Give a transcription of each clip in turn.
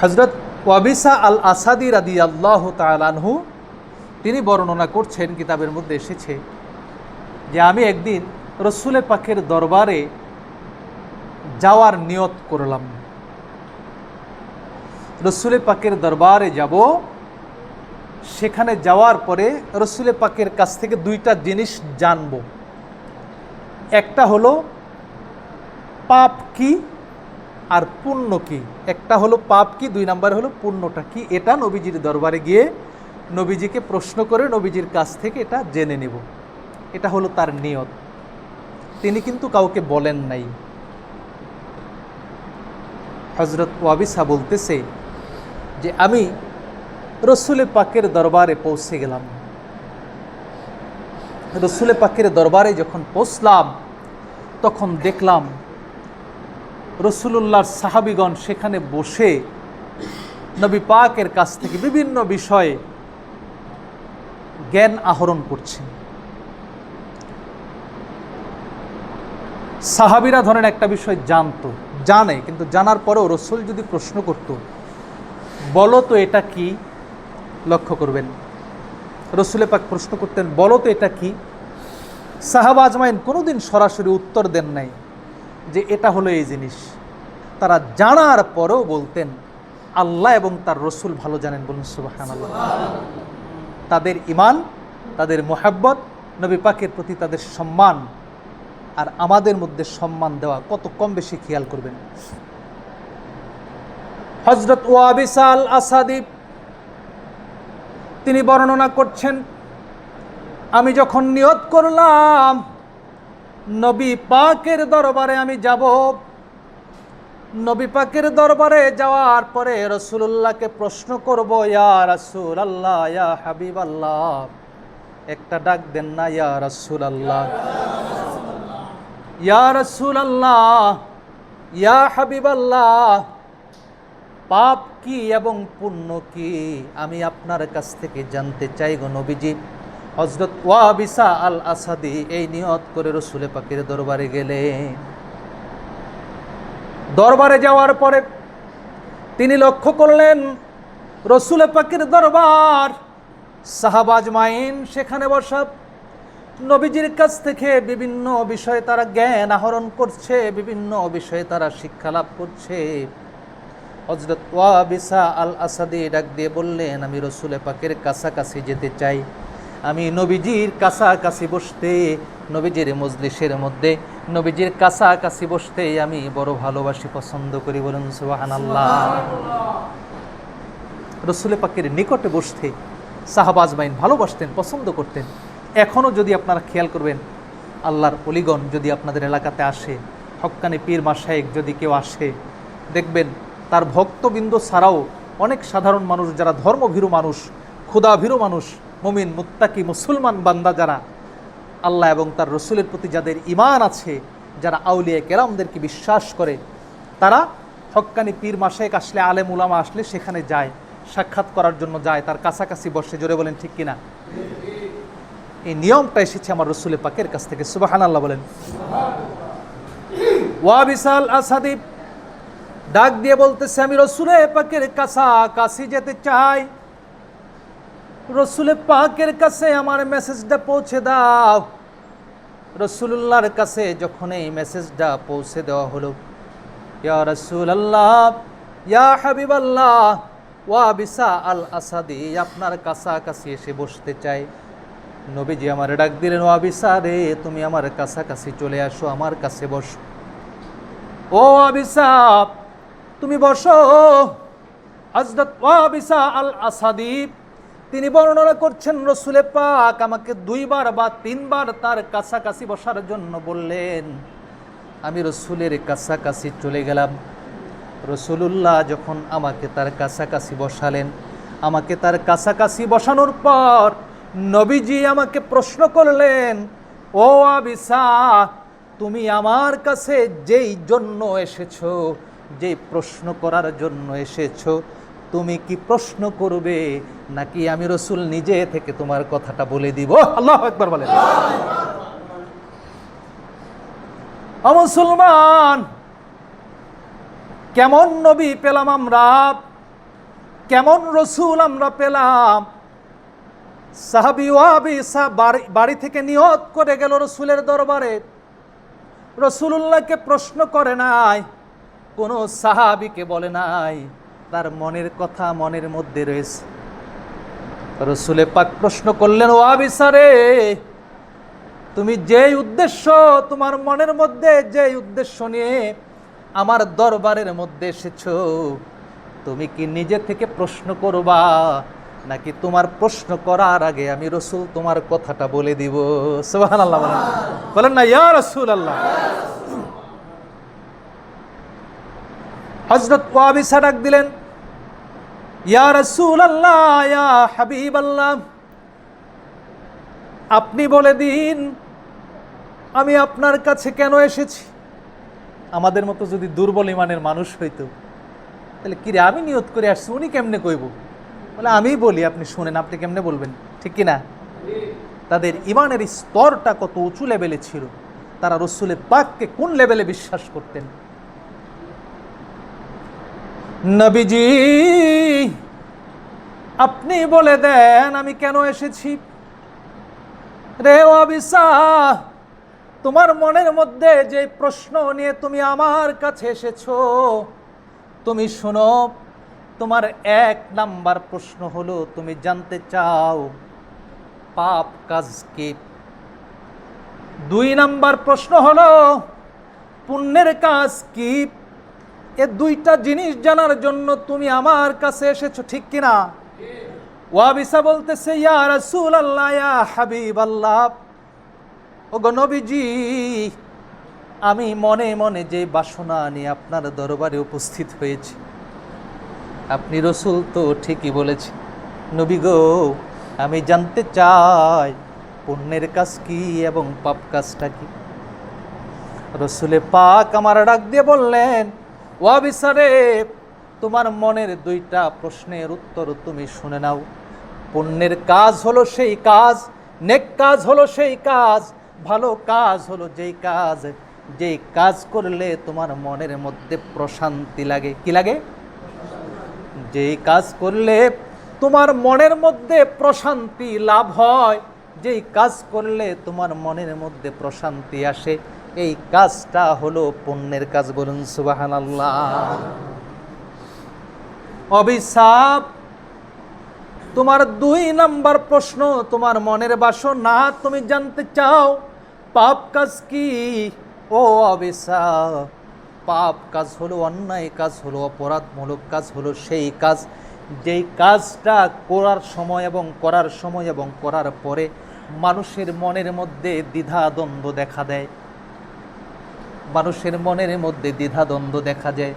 হজরত ওয়াবিসা আল আসাদি রাদি আল্লাহ তালানহু তিনি বর্ণনা করছেন, কিতাবের মধ্যে এসেছে যে আমি একদিন রসুলে পাখের দরবারে যাওয়ার নিয়ত করলাম। রসুলে পাকের দরবারে যাব, সেখানে যাওয়ার পরে রসুলে পাকের কাছ থেকে দুইটা জিনিস জানব। একটা হলো, পাপ কি? আর পুণ্য কি? একটা হলো পাপ কি, দুই নাম্বার হলো পুণ্যটা কি? এটা নবীজির দরবারে গিয়ে নবীজিকে প্রশ্ন করে নবীজির কাছ থেকে এটা জেনে নেব। এটা হলো তার নিয়ত। তিনি কিন্তু কাউকে বলেন নাই। হজরত ওয়াবিসা বলতেছে যে, আমি রসুলে পাকের দরবারে পৌঁছে গেলাম। রসুলে পাকের দরবারে যখন পৌঁছলাম, তখন দেখলাম রসুলুল্লাহর সাহাবিগণ সেখানে বসে নবী পাকের কাছ থেকে বিভিন্ন বিষয়ে জ্ঞান আহরণ করছেন। সাহাবিরা ধরেন একটা বিষয় জানতো, জানে, কিন্তু জানার পরেও রসুল যদি প্রশ্ন করত, বলো তো এটা কি? লক্ষ্য করবেন। রসুলে পাক প্রশ্ন করতেন, বলো তো এটা কি? সাহাব আজমাইন কোনোদিন সরাসরি উত্তর দেন নাই। যে এটা হলো এই জিনিস। তারা জানার পরেও বলতেন, আল্লাহ এবং তার রসুল ভালো জানেন বলুন সুবাহান তাদের ইমান তাদের মোহাব্বত, নবী পাকের প্রতি তাদের সম্মান আর আমাদের মধ্যে সম্মান দেওয়া কত কম বেশি খেয়াল করবেন। হজরত ওয়াবিসাল আসাদিব তিনি বর্ণনা করছেন, আমি যখন নিয়ত করলাম নবী পাকের দরবারে আমি যাব। নবী পাকের দরবারে যাওয়ার পরে রসুল্লাহকে প্রশ্ন করব, ইয়া রসুল আল্লাহ ইয়া হাবিব আল্লাহ একটা ডাক দেন না, ইয়া রসুল আল্লাহ ইয়া রসুল আল্লাহ ইয়া হাবিব আল্লাহ পাপ কি এবং পুণ্য কি আমি আপনার কাছ থেকে জানতে চাই গো নবীজি। হজরত ওয়াবিসা আল আসাদি এই নিয়ত করে রসুলে পাখির দরবারে গেলে। দরবারে যাওয়ার পরে তিনি লক্ষ্য করলেন রসুলে পাখির দরবার, সাহাবাজ মাইন সেখানে বসা। নবীজির কাছ থেকে বিভিন্ন বিষয়ে তারা জ্ঞান আহরণ করছে, বিভিন্ন বিষয়ে তারা শিক্ষা লাভ করছে। হজরত ওয়াবিসা আল আসাদি ডাক দিয়ে বললেন, আমি রসুলে পাকের কাছাকাছি যেতে চাই। আমি নবীজির কাছাকাছি বসতে নবীজির মজলিসের মধ্যে নবীজির কাছাকাছি বসতে আমি বড় ভালোবাসি পছন্দ করি বলুন সুবাহান আল্লাহ রসুলে পাকের নিকটে বসতে সাহাবাজ মাইন ভালোবাসতেন পছন্দ করতেন। এখনও যদি আপনারা খেয়াল করবেন আল্লাহর অলিগণ যদি আপনাদের এলাকাতে আসে হক্কানি পীর মাসায়েক যদি কেউ আসে দেখবেন তার ভক্তবৃন্দ ছাড়াও অনেক সাধারণ মানুষ যারা ধর্মভীরু মানুষ ক্ষুদাভীরু মানুষ মমিন, মুত্তাকি, মুসলমান বান্দা যারা আল্লাহ এবং তার রসুলের প্রতি যাদের ইমান আছে, যারা আউলিয়া কেরামদেরকে বিশ্বাস করে, তারা হক্কানি পীর মাসায়েক আসলে, আলেম উলামা আসলে সেখানে যায়, সাক্ষাৎ করার জন্য যায়, তার কাছাকাছি বসে, জোরে বলেন ঠিক কিনা? এই নিয়মটা এসেছে আমার রসুলের পাকের কাছ থেকে সুবাহান আল্লাহ বলেন। ওয়া বিশাল আসাদিব ডাক দিয়ে বলতেছে, আমি রসুলে পাকের কাছাকাছি যেতে চাই। রসুলে পাকের কাছে আমার মেসেজটা পৌঁছে দাও। রসুল্লাহর কাছে যখন এই মেসেজটা পৌঁছে দেওয়া হলো, ইয়া রসুল আল্লাহ ইয়া হাবিব আল্লাহ ওয়া বিসা আল আসাদি, আপনার কাছাকাছি এসে বসতে চাই। নবীজি আমার ডাক দিলেন, ও আবিসা রে, তুমি আমার কাছাকাছি চলে আসো, আমার কাছে বসো। ও আবিসা, তুমি বসো। হজরত ও আবিসা আল আসাদিব তিনি বর্ণনা করছেন, রসুলে পাক আমাকে দুইবার বা তিনবার তার কাছাকাছি বসার জন্য বললেন, আমি রসুলের কাছাকাছি চলে গেলাম। রসুলুল্লাহ যখন আমাকে তার কাছাকাছি বসালেন, আমাকে তার কাছাকাছি বসানোর পর নবীজি আমাকে প্রশ্ন করলেন, ও আবিসা, তুমি আমার কাছে যেই জন্য এসেছ, যেই প্রশ্ন করার জন্য এসেছ তুমি কি প্রশ্ন করবে নাকি আমি রসুল নিজে থেকে তোমার কথাটা বলে দিব? আল্লাহ একবার বলে মুসলমান, কেমন নবী পেলাম আমরা? কেমন রসুল আমরা পেলাম? সাহাবি ওয়াবি বাড়ি- থেকে নিয়ত করে গেল রসুলের দরবারে। রসুলুল্লাহকে প্রশ্ন করে নাই, কোনো সাহাবিকে বলে নাই। তার মনের কথা মনের মধ্যে রয়েছে। রসুলে পাক প্রশ্ন করলেন, ও আবিসারে, তুমি যেই উদ্দেশ্য তোমার মনের মধ্যে, যেই উদ্দেশ্য নিয়ে আমার দরবারের মধ্যে এসেছ, তুমি কি নিজে থেকে প্রশ্ন করবা? নাকি তোমার প্রশ্ন করার আগে আমি রসুল তোমার কথাটা বলে দিব? সুবাহান আল্লাহ বলেন না, ইয়া রসুল আল্লাহ হজরত ওয়াবিসা ডাক দিলেন, ইয়া রসুল আল্লাহ ইয়া হাবিব আল্লাহ আপনি বলে দিন, আমি আপনার কাছে কেন এসেছি? আমাদের মতো যদি দুর্বল ইমানের মানুষ হইতো, তাহলে কিরে আমি নিয়ত করে আসছি, উনি কেমনে কইব? বলে, আমি বলি, আপনি শুনেন, আপনি কেমনে বলবেন? ঠিক কি না তাদের ইমানের স্তরটা কত উঁচু লেভেলে ছিল, তারা রসুলের পাককে কোন লেভেলে বিশ্বাস করতেন? নবীজি, আপনি বলে দেন আমি কেন এসেছি? রে অবিসা, তোমার মনের মধ্যে যে প্রশ্ন নিয়ে তুমি আমার কাছে এসেছ, তুমি শোনো, তোমার এক নাম্বার প্রশ্ন হলো, তুমি জানতে চাও পাপ কাজ কি? দুই নাম্বার প্রশ্ন হলো, পুণ্যের কাজ কি? এ দুইটা জিনিস জানার জন্য তুমি আমার কাছে এসেছ, ঠিক কিনা? ওয়াবিসা বলতেছে হাবিব আল্লাহ ও আমি মনে মনে যে বাসনা নিয়ে আপনার দরবারে উপস্থিত হয়েছি, আপনি রসুল তো ঠিকই বলেছেন। নবী গো, আমি জানতে চাই, পুণ্যের কাজ কি এবং পাপ কাজটা কি? রসুলে পাক আমার ডাক দিয়ে বললেন ওয়াবিসারে, তোমার মনের দুইটা প্রশ্নের উত্তর তুমি শুনে নাও। পুণ্যের কাজ হলো সেই কাজ, নেক কাজ হলো সেই কাজ, ভালো কাজ হলো যেই কাজ। যেই কাজ করলে তোমার মনের মধ্যে প্রশান্তি লাগে। কি লাগে? যেই কাজ করলে তোমার মনের মধ্যে প্রশান্তি লাভ হয়, যেই কাজ করলে তোমার মনের মধ্যে প্রশান্তি আসে। এই কাজটা হলো পুণ্যের কাজ বলুন সুবাহান আল্লাহ অভিশাপ, তোমার দুই নাম্বার প্রশ্ন, তোমার মনের বাসনা তুমি জানতে চাও, পাপ কাজ কি? ও অভিশাপ, পাপ কাজ হলো অন্যায় কাজ, হলো অপরাধমূলক কাজ, হলো সেই কাজ, যেই কাজটা করার সময় এবং করার সময় এবং করার পরে মানুষের মনের মধ্যে দ্বিধা দ্বন্দ্ব দেখা দেয়। মানুষের মনের মধ্যে দ্বিধা দ্বন্দ্ব দেখা যায়।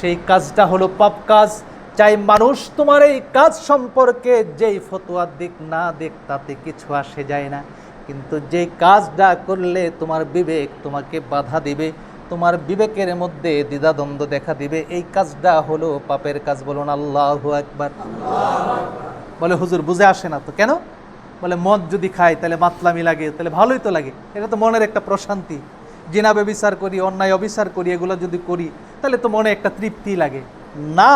সেই কাজটা হলো পাপ কাজ। চাই মানুষ তোমার এই কাজ সম্পর্কে যেই ফতোয়া দিক না দিক, তাতে কিছু আসে যায় না। কিন্তু যে কাজটা করলে তোমার বিবেক তোমাকে বাধা দিবে, তোমার বিবেকের মধ্যে দ্বিধাদ্বন্দ্ব দেখা দিবে। এই কাজটা হলো পাপের কাজ বলুন আল্লাহ একবার বলে, হুজুর, বুঝে আসে না তো কেন? বলে, মদ যদি খায় তাহলে মাতলামি লাগে, তাহলে ভালোই তো লাগে। এটা তো মনের একটা প্রশান্তি। জিনাবে বিচার করি, অন্যায় অবিচার করি, এগুলো যদি করি, তাহলে তো মনে একটা তৃপ্তি লাগে। না,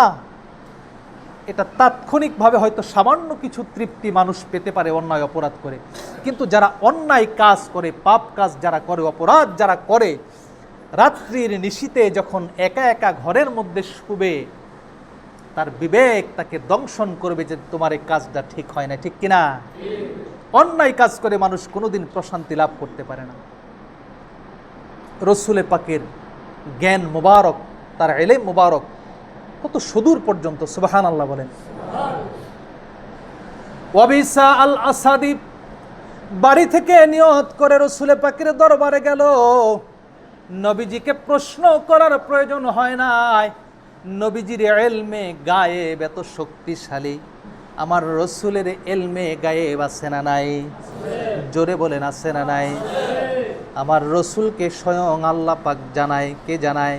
এটা তাৎক্ষণিকভাবে হয়তো সামান্য কিছু তৃপ্তি মানুষ পেতে পারে অন্যায় অপরাধ করে। কিন্তু যারা অন্যায় কাজ করে, পাপ কাজ যারা করে, অপরাধ যারা করে, রাত্রির নিশীতে যখন একা একা ঘরের মধ্যে শুবে, তার বিবেক তাকে দংশন করবে যে তোমার এই কাজটা ঠিক হয় না, ঠিক কিনা? অন্যায় কাজ করে মানুষ কোনোদিন প্রশান্তি লাভ করতে পারে না। রসুলে পাকের জ্ঞান মুবারক, তার এলে মুবারক, কত সুদূর পর্যন্ত সুবাহান আল্লাহ বলেন। ওয়াবিসা আল আসাদি, বাড়ি থেকে নিয়ত করে রসুলে পাকের দরবারে গেল। নবীজিকে প্রশ্ন করার প্রয়োজন হয় নাই। নবীজির এলমে গায়ে এত শক্তিশালী। আমার রসুলের এলমে গায়ে আছে না নাই? জোরে বলেন, আছে না নাই? আমার রসুলকে স্বয়ং আল্লাহ পাক জানায়, কে জানায়?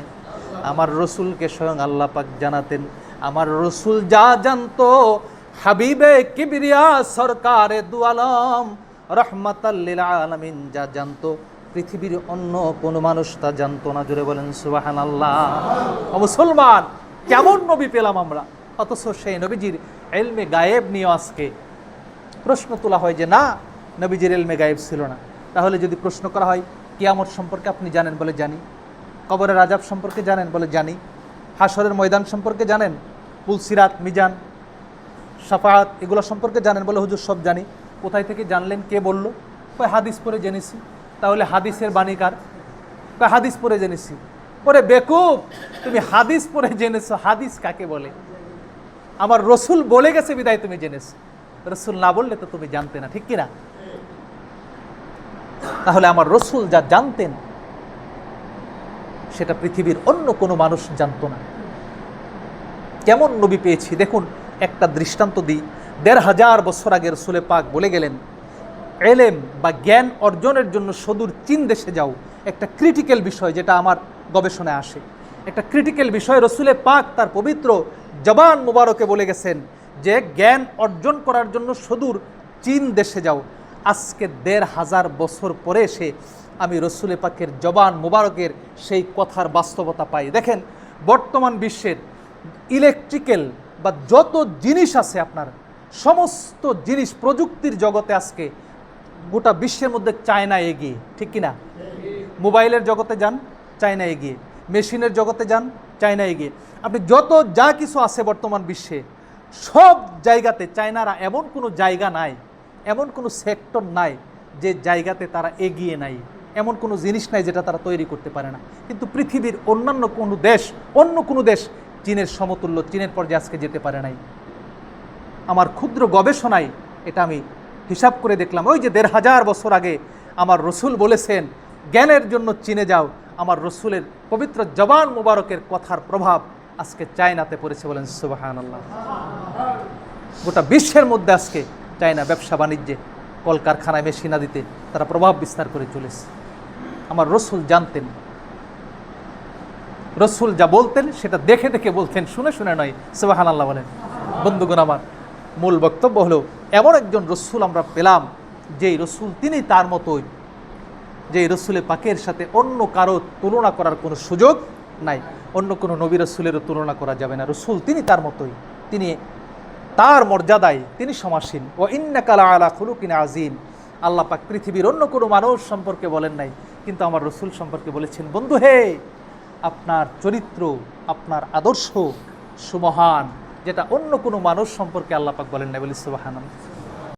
আমার রসুলকে স্বয়ং আল্লাহ পাক জানাতেন। আমার রসুল যা জানতো, হাবিবে কিবরিয়া সরকারে দুয়ালম রহমাতাল্লিল আলমিন যা জানতো, পৃথিবীর অন্য কোনো মানুষ তা জানতো না। জুড়ে বলেন সুবাহান আল্লাহ মুসলমান, কেমন নবী পেলাম আমরা? অথচ সেই নবীজির এলমে গায়েব নিয়ে আজকে প্রশ্ন তোলা হয় যে, না, নবীজির এলমে গায়েব ছিল না। তাহলে যদি প্রশ্ন করা হয়, কিয়ামত সম্পর্কে আপনি জানেন বলে জানি, কবরের আজাব সম্পর্কে জানেন বলে জানি হাসরের ময়দান সম্পর্কে জানেন পুলসিরাত মিজান সাফাত এগুলো সম্পর্কে জানেন বলে হুজুর সব জানি। কোথায় থেকে জানলেন, কে বলল? কয় হাদিস পরে জেনেছি। তাহলে হাদিসের বাণীকার কয় হাদিস পরে জেনেছি। পরে বেকুব, তুমি হাদিস পরে জেনেছো, হাদিস কাকে বলে? আমার রসুল বলে গেছে, বিদায় তুমি জেনেছো। রসুল না বললে তো তুমি জানতে না, ঠিক কিনা? তাহলে আমার রসুল যা জানতেন, সেটা পৃথিবীর অন্য কোনো মানুষ জানতো না। কেমন নবী পেয়েছি? দেখুন, একটা দৃষ্টান্ত দিই। দেড় হাজার বছর আগে রসুলে পাক বলে গেলেন, এলেম বা জ্ঞান অর্জনের জন্য সদূর চীন দেশে যাও। একটা ক্রিটিক্যাল বিষয় যেটা আমার গবেষণায় আসে। একটা ক্রিটিক্যাল বিষয়, রসুলে পাক তার পবিত্র জবান মুবারকে বলে গেছেন যে, জ্ঞান অর্জন করার জন্য সদূর চীন দেশে যাও। আজকে দেড় হাজার বছর পরে এসে আমি রসুলে পাকের জবান মুবারকের সেই কথার বাস্তবতা পাই। দেখেন, বর্তমান বিশ্বের ইলেকট্রিক্যাল বা যত জিনিস আছে আপনার, সমস্ত জিনিস প্রযুক্তির জগতে আজকে গোটা বিশ্বের মধ্যে চায়না এগিয়ে, ঠিক কিনা? মোবাইলের জগতে যান, চায়না এগিয়ে। মেশিনের জগতে যান, চায়না এগিয়ে। আপনি যত যা কিছু আছে বর্তমান বিশ্বে, সব জায়গাতে চায়নারা এমন কোনো জায়গা নাই এমন কোনো সেক্টর নাই যে জায়গাতে তারা এগিয়ে নাই। এমন কোনো জিনিস নাই যেটা তারা তৈরি করতে পারে না। কিন্তু পৃথিবীর অন্যান্য কোনো দেশ, অন্য কোনো দেশ চীনের সমতুল্য, চীনের পর্যায়ে আজকে যেতে পারে নাই। আমার ক্ষুদ্র গবেষণায় এটা আমি হিসাব করে দেখলাম। ওই যে দেড় হাজার বছর আগে আমার রসুল বলেছেন, জ্ঞানের জন্য চীনে যাও। আমার রসুলের পবিত্র জবান মুবারকের কথার প্রভাব আজকে চায়নাতে পড়েছে বলেন সুবাহান আল্লাহ গোটা বিশ্বের মধ্যে আজকে চায়না ব্যবসা বাণিজ্যে, কলকারখানায় মেশিনাদিতে তারা প্রভাব বিস্তার করে চলেছে। আমার রসুল জানতেন। রসুল যা বলতেন সেটা দেখে দেখে বলতেন, শুনে শুনে নয় সুবাহান আল্লাহ বলেন। বন্ধুগণ আমার, মূল বক্তব্য হলো, এমন একজন রসুল আমরা পেলাম, যেই রসুল তিনি তার মতোই যে রসুলে পাকের সাথে অন্য কারও তুলনা করার কোনো সুযোগ নাই, অন্য কোনো নবী রসুলেরও তুলনা করা যাবে না। রসুল তিনি তার মতোই, তিনি তার মর্যাদায় তিনি সমাসীন। ও ইন্নাকালা আলা খুলুকিন আজিম আল্লাহ পাক পৃথিবীর অন্য কোনো মানুষ সম্পর্কে বলেন নাই, কিন্তু আমার রসুল সম্পর্কে বলেছেন, বন্ধু হে, আপনার চরিত্র, আপনার আদর্শ সুমহান, যেটা অন্য কোনো মানুষ সম্পর্কে আল্লাপাক বলেন নাই বলি সুবাহান